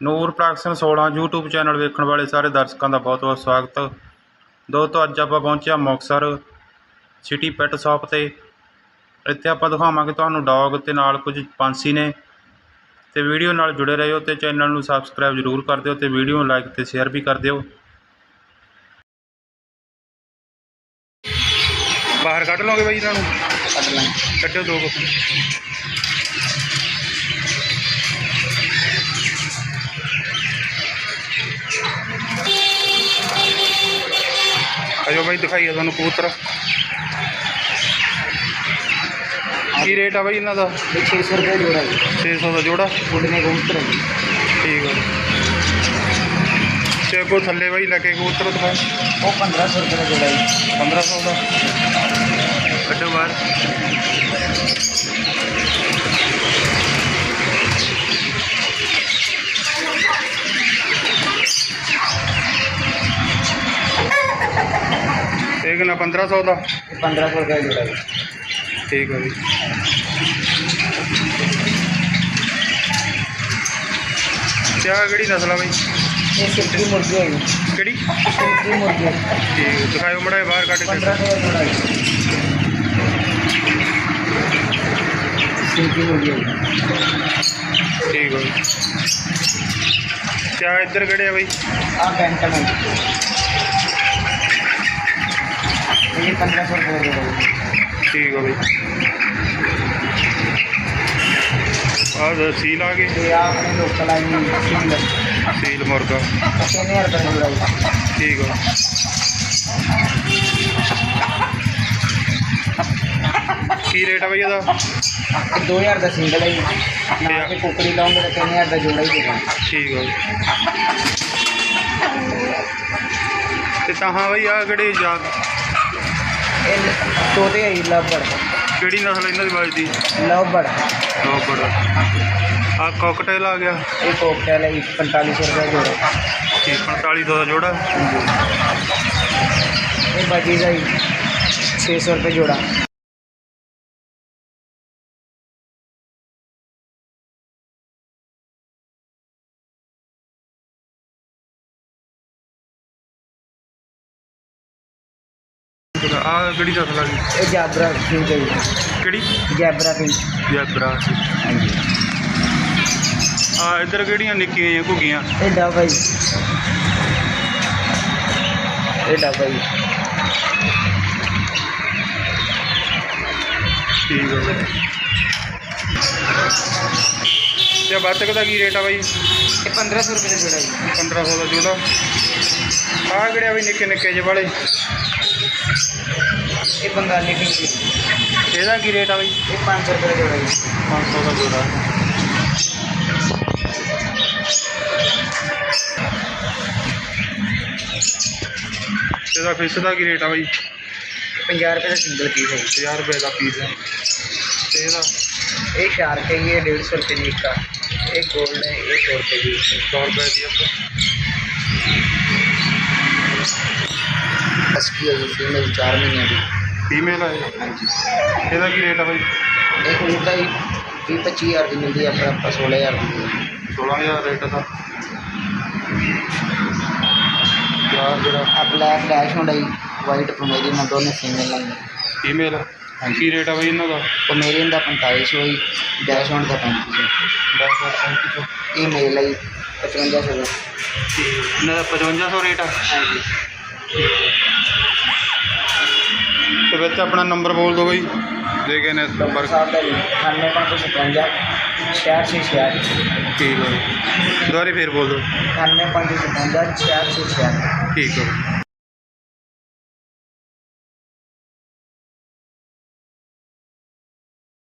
ਨੂਰ production 16 YouTube channel ਵੇਖਣ ਵਾਲੇ ਸਾਰੇ ਦਰਸ਼ਕਾਂ ਦਾ ਬਹੁਤ ਬਹੁਤ ਸਵਾਗਤ। ਦੋਸਤੋ ਅੱਜ ਆਪਾਂ ਪਹੁੰਚੇ ਹਾਂ ਮੁਕਤਸਰ ਸਿਟੀ ਪੈਟ ਸ਼ਾਪ ਤੇ। ਇੱਥੇ ਆਪਾਂ ਦਿਖਾਵਾਂਗੇ ਤੁਹਾਨੂੰ ਡੌਗ ਤੇ ਨਾਲ ਕੁਝ ਪੰਛੀ ਨੇ। ਤੇ ਵੀਡੀਓ ਨਾਲ ਜੁੜੇ ਰਹੋ ਤੇ ਚੈਨਲ ਨੂੰ ਸਬਸਕ੍ਰਾਈਬ ਜ਼ਰੂਰ ਕਰ ਦਿਓ ਤੇ ਵੀਡੀਓ ਨੂੰ ਲਾਈਕ ਤੇ ਸ਼ੇਅਰ ਵੀ ਕਰ ਦਿਓ। ਬਾਹਰ ਕੱਢ ਲਓਗੇ ਬਾਈ ਇਹਨਾਂ ਨੂੰ ਕੱਢ ਲਾਂ ਕੱਢਿਓ ਦੋ ਕੁ। ਆਜੋ ਬਾਈ ਦਿਖਾਈਏ ਤੁਹਾਨੂੰ ਕਬੂਤਰ। ਕੀ ਰੇਟ ਆ ਬਾਈ ਇਹਨਾਂ ਦਾ? ਇਹ 600 ਰੁਪਏ ਜੋੜਾ ਹੈ। 600 ਦਾ ਜੋੜਾ? ਉੱਡਨੇ ਕਬੂਤਰ ਠੀਕ ਆ। ਤੇ ਕੋ ਥੱਲੇ ਬਾਈ ਲੱਗੇ ਕਬੂਤਰ ਦਿਖਾਏ ਉਹ 1500 ਰੁਪਏ ਦਾ ਜੋੜਾ ਹੈ। 1500 ਦਾ। ਕੱਢੋ ਬਾਹਰ। ਇਹ ਕਿੰਨਾ 1500 ਦਾ? ਇਹ 1500 ਰੁਪਏ ਦਾ ਜੋੜਾ ਠੀਕ ਹੈ ਜੀ। ਕਿਆ ਕਿਹੜੀ ਨਸਲ ਆ ਬਾਈ? ਇਹ ਸਿਲਕੀ ਮੁਰਗੀ ਹੈ ਜੀ। ਕਿਹੜੀ? ਸਿਲਕੀ ਮੁਰਗੀ ਹੈ। ਠੀਕ ਦਿਖਾਇਓ ਮੜਾ ਬਾਹਰ ਕੱਢ ਕੇ। 1500 ਦਾ ਜੋੜਾ ਹੈ ਜੀ। ਠੀਕ ਹੈ ਜੀ। ਕਿਆ ਇੱਧਰ ਕਿਹੜੇ ਆ ਬਾਈ? ਆਹ ਬੈਂਟਨ ਹੈ ਜੀ। ਇਹ 1500 ਰੁਪਏ ਦਾ ਜੋੜਾ ਹੈ ਠੀਕ ਹੈ ਬਾਈ। ਆਹ ਸੀਲ ਆ ਗਏ ਤੇ ਆਹ ਆਪਣੇ ਲੋਕਲ ਆਈ ਸਿੰਗਲ। ਸੀਲ ਮੁਰਗਾ। 3000 ਰੁਪਏ ਦਾ ਜੋੜਾ ਹੈ ਠੀਕ ਆ। ਕੀ ਰੇਟ ਆ ਬਾਈ ਇਹਦਾ? ਇਹ 2000 ਦਾ ਸਿੰਗਲ ਹੈ ਜੀ। ਨਾਲ ਤੇ ਕੁਕੜੀ ਲਾਉਂਗੇ ਤਾਂ 3000 ਦਾ ਜੋੜਾ ਹੀ ਦੇਗਾ ਠੀਕ ਆ। ਜੀ। ਤੇ ਤਾਂ ਹਾਂ ਬਾਈ ਆ ਕਿਹੜੇ ਯਾਦ ਇਹ ਤੋਤੇ ਹੈ ਜੀ, ਲਵਬੜ। ਕਿਹੜੀ ਨਸਲ ਇਹਨਾਂ ਦੀ ਬਾਈ ਦੀ? ਲਵਬੜ। ਰੋਬੜ ਆ ਕਾਕਟੇਲ ਆ ਗਿਆ। ਇਹ ਕੋਕਟੇਲ ਹੈ ਜੀ, 4500 ਰੁਪਏ ਜੋੜਾ। ਠੀਕ 4500 ਦਾ ਜੋੜਾ। ਇਹ ਬਜੀਜ਼ ਹੈ ਜੀ, 600 ਰੁਪਏ ਜੋੜਾ। ਆ ਕਿਹੜੀ ਨਸਲ ਆ ਗਈ ਇਹ ਜੈਬਰਾ ਪਿੰਕ ਹੈ ਜੀ, ਕਿਹੜੀ? ਜੈਬਰਾ ਪਿੰਕ ਜੈਬਰਾ ਹਾਂਜੀ। ਆ ਇੱਧਰ ਕਿਹੜੀਆਂ ਨਿੱਕੀਆਂ ਜਿਹੀਆਂ ਘੁੱਗੀਆਂ? ਇਹ ਡੱਬ ਹੈ ਜੀ। ਇਹ ਡੱਬ ਹੈ ਜੀ। ਠੀਕ ਆ। ਬਾਈ ਤੇ ਬੱਤਕ ਦਾ ਕੀ ਰੇਟ ਆ ਬਾਈ? ਇਹ 1500 ਰੁਪਏ ਦਾ ਜੋੜਾ ਜੀ। 1500 ਦਾ ਜੋੜਾ। ਆ ਕਿਹੜੇ ਆ ਬਈ ਨਿੱਕੇ ਨਿੱਕੇ ਜਿਹੇ ਵਾਲੇ? ਇਹ ਬੰਗਾਲੀ ਪਿੰਕ ਇਹਦਾ ਕੀ ਰੇਟ ਆ ਬਈ? ਇਹ 500 ਰੁਪਏ ਦਾ ਜੋੜਾ ਜੀ। 500 ਦਾ ਜੋੜਾ। ਇਹਦਾ ਫਿਸ਼ ਦਾ ਕੀ ਰੇਟ ਆ ਬਈ? 50 ਰੁਪਏ ਦਾ ਸਿੰਗਲ ਪੀਸ ਹੈ ਜੀ। 1000 ਰੁਪਏ ਦਾ ਪੀਸ ਹੈ। ਇਹ ਹੈ ਇਹ 150 ਰੁਪਏ ਦੀ ਇੱਕ ਆ। ਇਹ ਗੋਲਡ ਹੈ ਇਹ 100 ਰੁਪਏ ਦੀ 100 ਰੁਪਏ ਦੀ ਇੱਕ। ਹਸਕੀ ਹੈ ਜੀ ਫੀਮੇਲ 4 ਮਹੀਨਿਆਂ ਦੀ। ਫੀਮੇਲ ਹੈ ਇਹ। ਹਾਂਜੀ। ਇਹਦਾ ਕੀ ਰੇਟ ਆ ਬਈ? ਇਹ ਕਬੂਤਰ ਦਾ ਜੀ 20 25000 ਦੀ ਮਿਲਦੀ ਹੈ ਆਪਣਾ ਆਪਾਂ 16000 ਦੀ ਦੇ 16000 ਰੇਟ ਦਾ ਯਾਰ ਜਿਹੜਾ ਆ ਬਲੈਕ ਡੈਸ਼ ਹੁੰਦਾ ਜੀ ਵਾਈਟ ਪਮੇਰੀਅਨ ਦੋਨੇ ਫੀਮੇਲ ਲਾਈਨ ਫੀਮੇਲ ਕੀ ਰੇਟ ਆ ਬਈ ਇਹਨਾਂ ਦਾ? ਪਮੇਰੀਅਨ ਦਾ 4500 ਜੀ ਡੈਸ਼ ਹੁੰਦਾ 3500 ਇਹ ਮੇਲ ਹੈ ਜੀ 5500 ਦਾ। ਇਹਨਾਂ ਦਾ 5500 ਰੇਟ ਆ? ਹਾਂਜੀ। ਤੇ ਵਿੱਚ ਆਪਣਾ ਨੰਬਰ ਬੋਲ ਦਿਓ ਬਈ। ਦੇ ਗਏ ਨੇ ਨੰਬਰ ਸਾਹਿਬ ਦਾ ਜੀ 9557 66 66 ਠੀਕ ਹੈ ਦੁਬਾਰੇ ਫੇਰ ਬੋਲ ਦਿਓ। 9557 66 66 ਠੀਕ ਹੈ